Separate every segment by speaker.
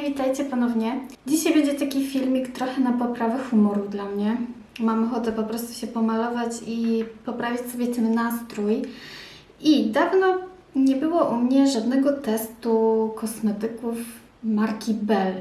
Speaker 1: Hej, witajcie ponownie. Dzisiaj będzie taki filmik trochę na poprawę humoru dla mnie. Mam ochotę po prostu się pomalować i poprawić sobie ten nastrój. I dawno nie było u mnie żadnego testu kosmetyków marki Bell.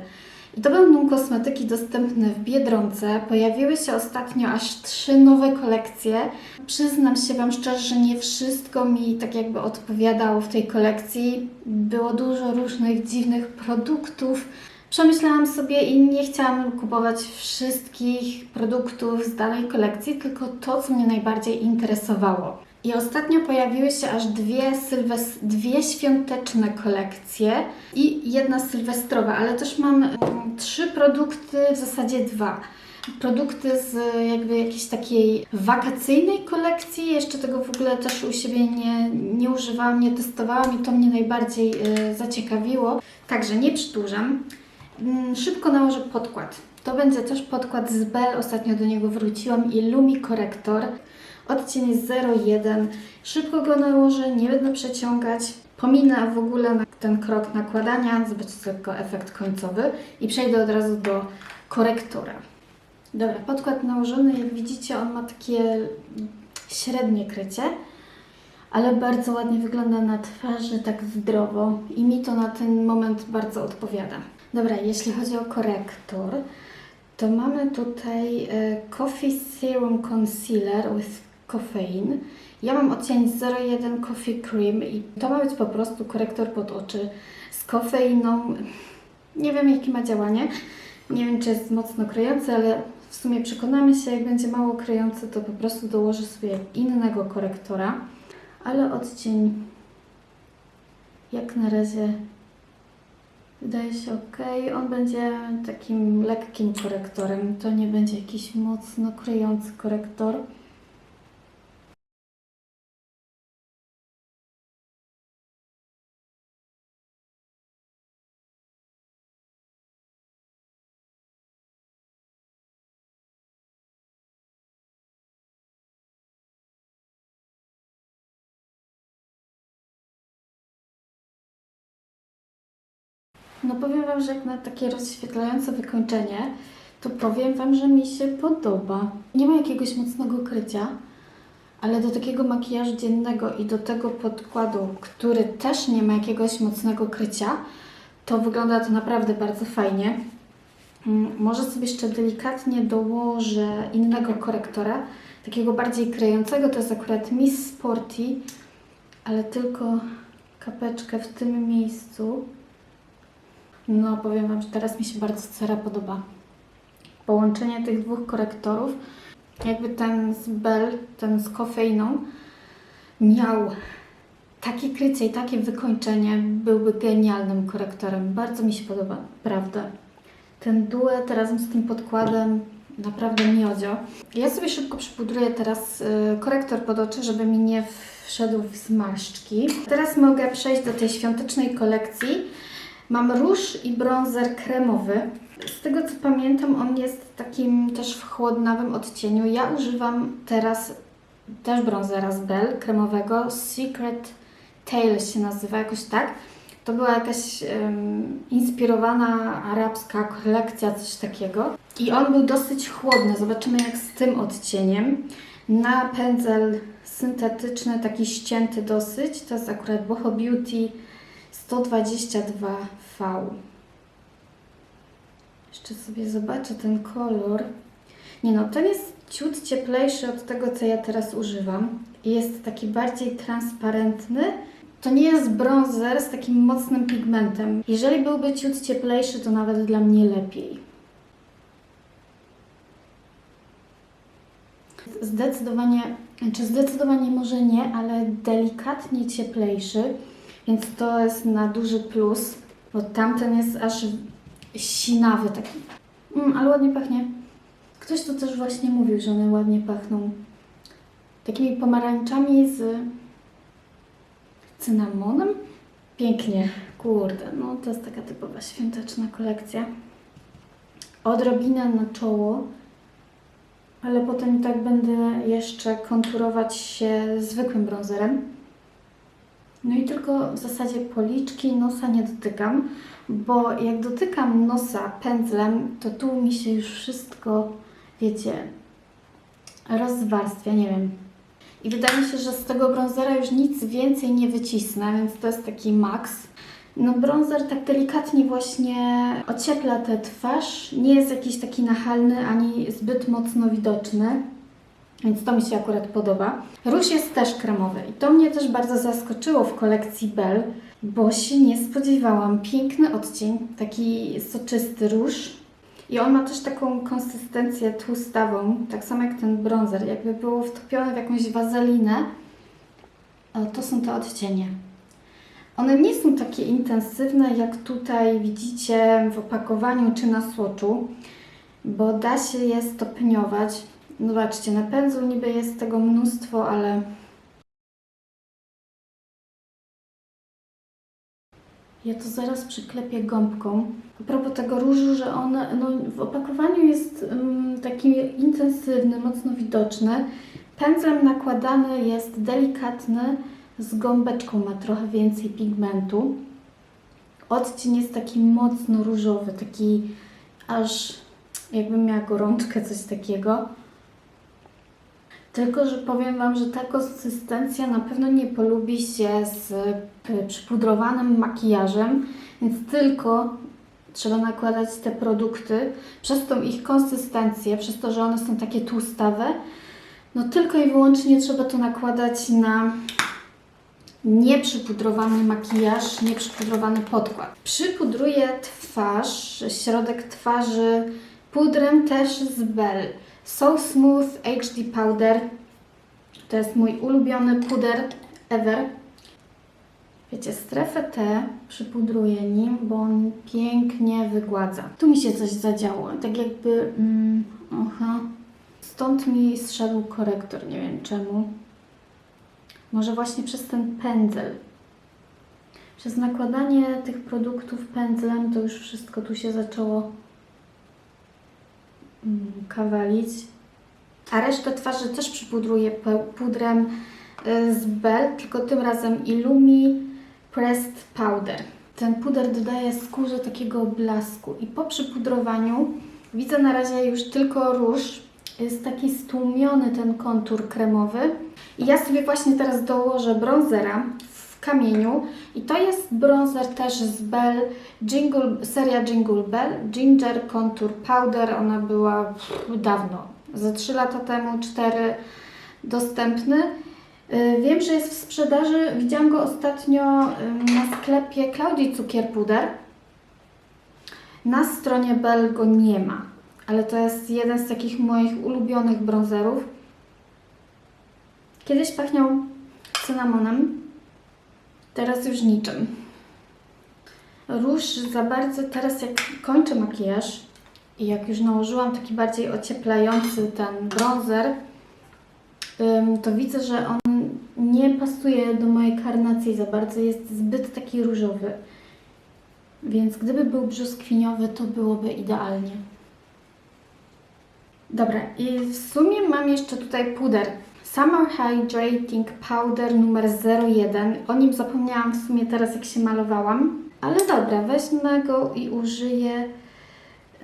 Speaker 1: To będą kosmetyki dostępne w Biedronce. Pojawiły się ostatnio aż trzy nowe kolekcje. Przyznam się Wam szczerze, że nie wszystko mi tak jakby odpowiadało w tej kolekcji. Było dużo różnych dziwnych produktów. Przemyślałam sobie i nie chciałam kupować wszystkich produktów z danej kolekcji, tylko to, co mnie najbardziej interesowało. I ostatnio pojawiły się aż dwie, sylwes- dwie świąteczne kolekcje i jedna sylwestrowa, ale też mam trzy produkty, w zasadzie dwa. Produkty z jakby jakiejś takiej wakacyjnej kolekcji. Jeszcze tego w ogóle też u siebie nie, nie używałam, nie testowałam i to mnie najbardziej y, zaciekawiło. Także nie przedłużam. Mm, Szybko nałożę podkład. To będzie też podkład z Bell, ostatnio do niego wróciłam i Lumi Corrector. Odcień jest 01. Szybko go nałożę, nie będę przeciągać. Pominę w ogóle ten krok nakładania, zobaczcie tylko efekt końcowy i przejdę od razu do korektora. Dobra, podkład nałożony, jak widzicie on ma takie średnie krycie, ale bardzo ładnie wygląda na twarzy, tak zdrowo i mi to na ten moment bardzo odpowiada. Dobra, jeśli chodzi o korektor, to mamy tutaj e, Coffee Serum Concealer with Caffeine. Ja mam odcień 01 Coffee Cream i to ma być po prostu korektor pod oczy z kofeiną. Nie wiem jakie ma działanie. Nie wiem czy jest mocno kryjący, ale w sumie przekonamy się, jak będzie mało kryjący, to po prostu dołożę sobie innego korektora. Ale odcień jak na razie Wydaje się ok. On będzie takim lekkim korektorem. To nie będzie jakiś mocno kryjący korektor. No powiem Wam, że jak na takie rozświetlające wykończenie, to powiem Wam, że mi się podoba. Nie ma jakiegoś mocnego krycia, ale do takiego makijażu dziennego i do tego podkładu, który też nie ma jakiegoś mocnego krycia, to wygląda to naprawdę bardzo fajnie. Mm, Może sobie jeszcze delikatnie dołożę innego korektora, takiego bardziej kryjącego, to jest akurat Miss Sporty, ale tylko kapeczkę w tym miejscu. No, powiem Wam, że teraz mi się bardzo cera podoba. Połączenie tych dwóch korektorów, jakby ten z Bell, ten z kofeiną, miał takie krycie i takie wykończenie, byłby genialnym korektorem. Bardzo mi się podoba, prawda. Ten duet razem z tym podkładem, naprawdę miodzio. Ja sobie szybko przypudruję teraz y, korektor pod oczy, żeby mi nie wszedł w zmarszczki. Teraz mogę przejść do tej świątecznej kolekcji. Mam róż i bronzer kremowy. Z tego co pamiętam, on jest takim też w chłodnawym odcieniu. Ja używam teraz też bronzera z Bell kremowego. Secret Tail się nazywa jakoś tak. To była jakaś em, inspirowana arabska kolekcja, coś takiego. I on był dosyć chłodny. Zobaczymy jak z tym odcieniem. Na pędzel syntetyczny, taki ścięty dosyć. To jest akurat Boho Beauty 122V. Jeszcze sobie zobaczę ten kolor. Nie no, ten jest ciut cieplejszy od tego, co ja teraz używam. Jest taki bardziej transparentny. To nie jest bronzer z takim mocnym pigmentem. Jeżeli byłby ciut cieplejszy, to nawet dla mnie lepiej. Zdecydowanie, czy zdecydowanie może nie, ale delikatnie cieplejszy, więc to jest na duży plus, bo tamten jest aż sinawy taki. Mm, ale ładnie pachnie. Ktoś tu też właśnie mówił, że one ładnie pachną. Takimi pomarańczami z cynamonem. Pięknie, kurde, no to jest taka typowa świąteczna kolekcja. Odrobinę na czoło, ale potem i tak będę jeszcze konturować się zwykłym bronzerem. No i tylko w zasadzie policzki, nosa nie dotykam, bo jak dotykam nosa pędzlem, to tu mi się już wszystko, wiecie, rozwarstwia, nie wiem. I wydaje mi się, że z tego bronzera już nic więcej nie wycisnę, więc to jest taki maks. No bronzer tak delikatnie właśnie ociepla tę twarz, nie jest jakiś taki nachalny ani zbyt mocno widoczny. Więc to mi się akurat podoba. Róż jest też kremowy i to mnie też bardzo zaskoczyło w kolekcji Bell, bo się nie spodziewałam. Piękny odcień, taki soczysty róż. I on ma też taką konsystencję tłustawą, tak samo jak ten bronzer, jakby było wtopione w jakąś wazelinę. O, to są te odcienie. One nie są takie intensywne, jak tutaj widzicie w opakowaniu czy na słoczu, bo da się je stopniować. No Zobaczcie, na pędzu niby jest tego mnóstwo, ale ja to zaraz przyklepię gąbką. A propos tego różu, że on no, w opakowaniu jest um, taki intensywny, mocno widoczny. Pędzlem nakładany jest delikatny, z gąbeczką ma trochę więcej pigmentu. Odcień jest taki mocno różowy, taki aż jakbym miała gorączkę, coś takiego. Tylko, że powiem Wam, że ta konsystencja na pewno nie polubi się z przypudrowanym makijażem, więc tylko trzeba nakładać te produkty przez tą ich konsystencję, przez to, że one są takie tłustawe. No tylko i wyłącznie trzeba to nakładać na nieprzypudrowany makijaż, nieprzypudrowany podkład. Przypudruję twarz, środek twarzy pudrem też z Bell. So Smooth HD Powder. To jest mój ulubiony puder ever. Wiecie, strefę T przypudruję nim, bo on pięknie wygładza. Tu mi się coś zadziało, tak jakby... Mm, aha. Stąd mi zszedł korektor, nie wiem czemu. Może właśnie przez ten pędzel. Przez nakładanie tych produktów pędzlem to już wszystko tu się zaczęło kawalić. A resztę twarzy też przypudruję pudrem y, z Bell, tylko tym razem Illumi Pressed Powder. Ten puder dodaje skórze takiego blasku i po przypudrowaniu widzę na razie już tylko róż. Jest taki stłumiony ten kontur kremowy. I ja sobie właśnie teraz dołożę bronzera w kamieniu. I to jest bronzer też z Bell, Jingle, seria Jingle Bell, Ginger Contour Powder. Ona była pff, dawno, ze 3 lata temu, 4 dostępny. Y, Wiem, że jest w sprzedaży. Widziałam go ostatnio y, na sklepie Claudii Cukier Puder. Na stronie Bell go nie ma, ale to jest jeden z takich moich ulubionych bronzerów. Kiedyś pachniał cynamonem, teraz już niczym. Róż za bardzo, teraz jak kończę makijaż i jak już nałożyłam taki bardziej ocieplający ten bronzer, to widzę, że on nie pasuje do mojej karnacji za bardzo, jest zbyt taki różowy. Więc gdyby był brzoskwiniowy, to byłoby idealnie. Dobra, i w sumie mam jeszcze tutaj puder. Summer Hydrating Powder numer 01. O nim zapomniałam w sumie teraz, jak się malowałam. Ale dobra, weźmę go i użyję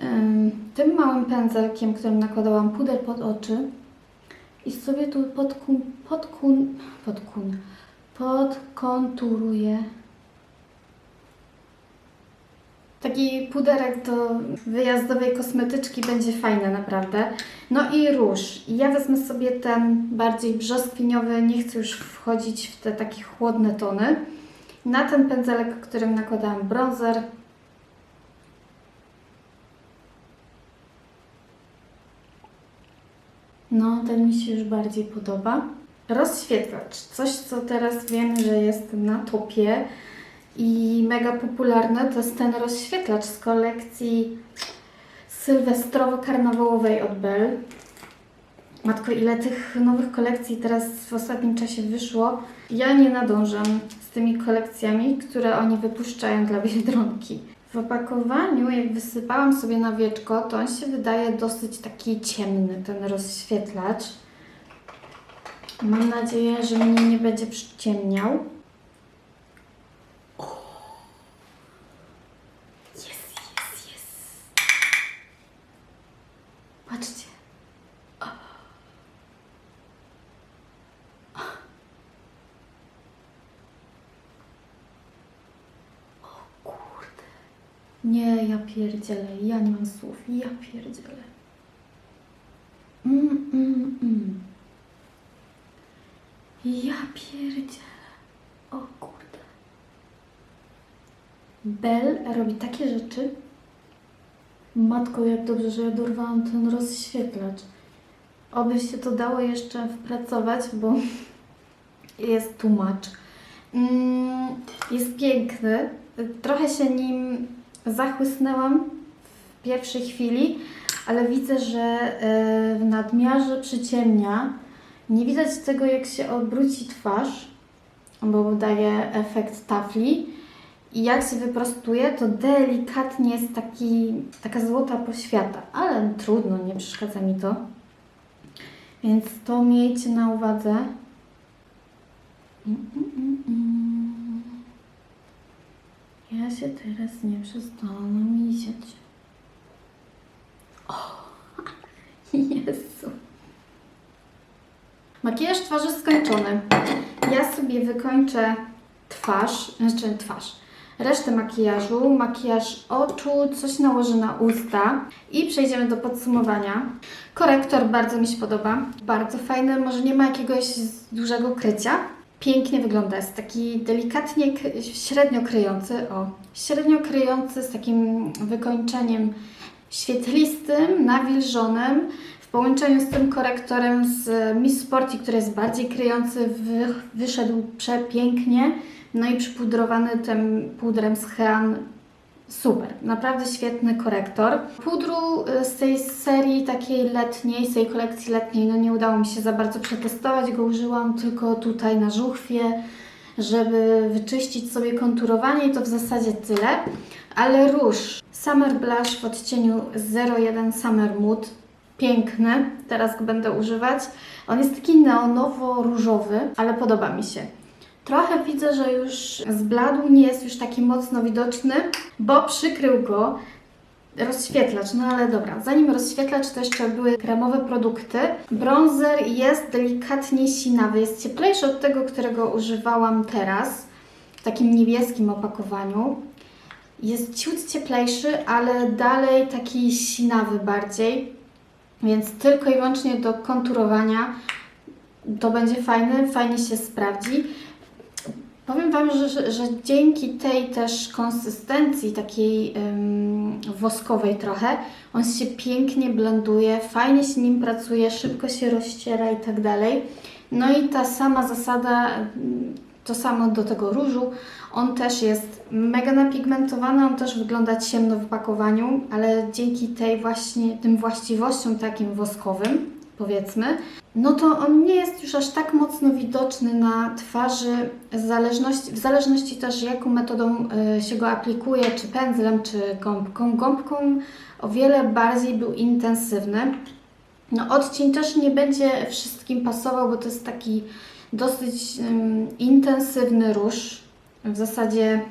Speaker 1: ym, tym małym pędzelkiem, którym nakładałam puder pod oczy. I sobie tu podkun, podkun, podkun, podkonturuję. Taki puderek do wyjazdowej kosmetyczki będzie fajny naprawdę. No i róż. Ja wezmę sobie ten bardziej brzoskwiniowy, nie chcę już wchodzić w te takie chłodne tony. Na ten pędzelek, którym nakładałam bronzer. No, ten mi się już bardziej podoba. Rozświetlacz. Coś, co teraz wiem, że jest na topie i mega popularne, to jest ten rozświetlacz z kolekcji sylwestrowo-karnawałowej od Bell. Matko, ile tych nowych kolekcji teraz w ostatnim czasie wyszło. Ja nie nadążam z tymi kolekcjami, które oni wypuszczają dla Biedronki. W opakowaniu, jak wysypałam sobie na wieczko, to on się wydaje dosyć taki ciemny, ten rozświetlacz. Mam nadzieję, że mnie nie będzie przyciemniał. Patrzcie. O kurde. Nie, ja pierdzielę, ja nie mam słów, ja pierdzielę. Mm, mm, mm. Ja pierdzielę. O kurde. Bel robi takie rzeczy. Matko, jak dobrze, że ja dorwałam ten rozświetlacz. Oby się to dało jeszcze wpracować, bo jest tłumacz. Mm, jest piękny. Trochę się nim zachłysnęłam w pierwszej chwili, ale widzę, że e, w nadmiarze przyciemnia. Nie widać tego, jak się obróci twarz, bo daje efekt tafli. I jak się wyprostuje, to delikatnie jest taki, taka złota poświata, ale trudno, nie przeszkadza mi to. Więc to miejcie na uwadze. Mm, mm, mm, mm. Ja się teraz nie przestanę misiać. O, Jezu. Makijaż twarzy skończony. Ja sobie wykończę twarz, znaczy twarz, resztę makijażu, makijaż oczu, coś nałożę na usta i przejdziemy do podsumowania. Korektor bardzo mi się podoba, bardzo fajny, może nie ma jakiegoś dużego krycia. Pięknie wygląda, jest taki delikatnie, średnio kryjący, o, średnio kryjący z takim wykończeniem świetlistym, nawilżonym, w połączeniu z tym korektorem z Miss Sporty, który jest bardziej kryjący, wy, wyszedł przepięknie. No i przypudrowany tym pudrem z Hean. Super, naprawdę świetny korektor. Pudru y, z tej serii takiej letniej, z tej kolekcji letniej, no nie udało mi się za bardzo przetestować, go użyłam tylko tutaj na żuchwie, żeby wyczyścić sobie konturowanie i to w zasadzie tyle. Ale róż Summer Blush w odcieniu 01 Summer Mood, piękny, teraz go będę używać. On jest taki neonowo-różowy, ale podoba mi się. Trochę widzę, że już zbladł, nie jest już taki mocno widoczny, bo przykrył go rozświetlacz. No ale dobra, zanim rozświetlacz, to jeszcze były kremowe produkty. Bronzer jest delikatnie sinawy, jest cieplejszy od tego, którego używałam teraz, w takim niebieskim opakowaniu. Jest ciut cieplejszy, ale dalej taki sinawy bardziej, więc tylko i wyłącznie do konturowania to będzie fajny, fajnie się sprawdzi. Powiem Wam, że, że, dzięki tej też konsystencji takiej ym, woskowej trochę, on się pięknie blenduje, fajnie się nim pracuje, szybko się rozciera i tak dalej. No i ta sama zasada, to samo do tego różu, on też jest mega napigmentowany, on też wygląda ciemno w pakowaniu, ale dzięki tej właśnie, tym właściwościom takim woskowym, powiedzmy, no to on nie jest już aż tak mocno widoczny na twarzy, w zależności, w zależności też jaką metodą y, się go aplikuje, czy pędzlem, czy gąbką. Gąbką o wiele bardziej był intensywny. No odcień też nie będzie wszystkim pasował, bo to jest taki dosyć ym, intensywny róż. W zasadzie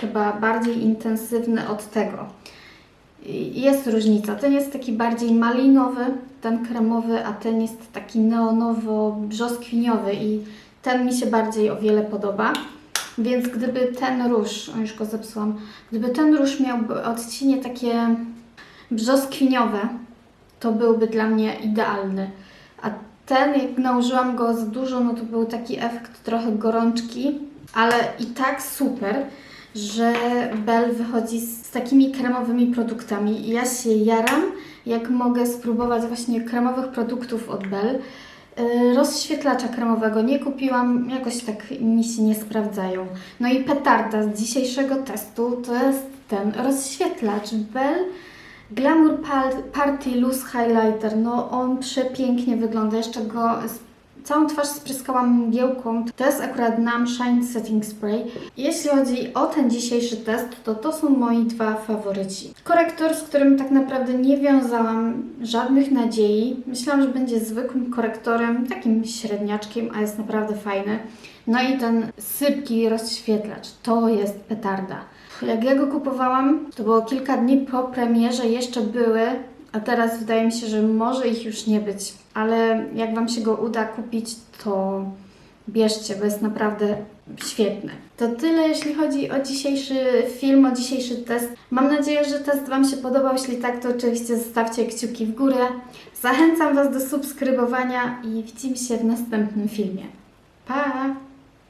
Speaker 1: chyba bardziej intensywny od tego. Jest różnica. Ten jest taki bardziej malinowy, ten kremowy, a ten jest taki neonowo-brzoskwiniowy i ten mi się bardziej o wiele podoba. Więc gdyby ten róż, o już go zepsułam, gdyby ten róż miałby odcienie takie brzoskwiniowe, to byłby dla mnie idealny. A ten, jak nałożyłam go za dużo, no to był taki efekt trochę gorączki, ale i tak super, że Bell wychodzi z takimi kremowymi produktami. Ja się jaram, jak mogę spróbować właśnie kremowych produktów od Bell. Yy, Rozświetlacza kremowego nie kupiłam, jakoś tak mi się nie sprawdzają. No i petarda z dzisiejszego testu to jest ten rozświetlacz Bell Glamour Party Loose Highlighter. No on przepięknie wygląda. Jeszcze go z- całą twarz spryskałam mgiełką. To jest akurat Nam Shine Setting Spray. Jeśli chodzi o ten dzisiejszy test, to to są moi dwa faworyci. Korektor, z którym tak naprawdę nie wiązałam żadnych nadziei. Myślałam, że będzie zwykłym korektorem, takim średniaczkiem, a jest naprawdę fajny. No i ten sypki rozświetlacz, to jest petarda. Jak ja go kupowałam, to było kilka dni po premierze, jeszcze były a teraz wydaje mi się, że może ich już nie być, ale jak Wam się go uda kupić, to bierzcie, bo jest naprawdę świetny. To tyle, jeśli chodzi o dzisiejszy film, o dzisiejszy test. Mam nadzieję, że test Wam się podobał. Jeśli tak, to oczywiście zostawcie kciuki w górę. Zachęcam Was do subskrybowania i widzimy się w następnym filmie. Pa!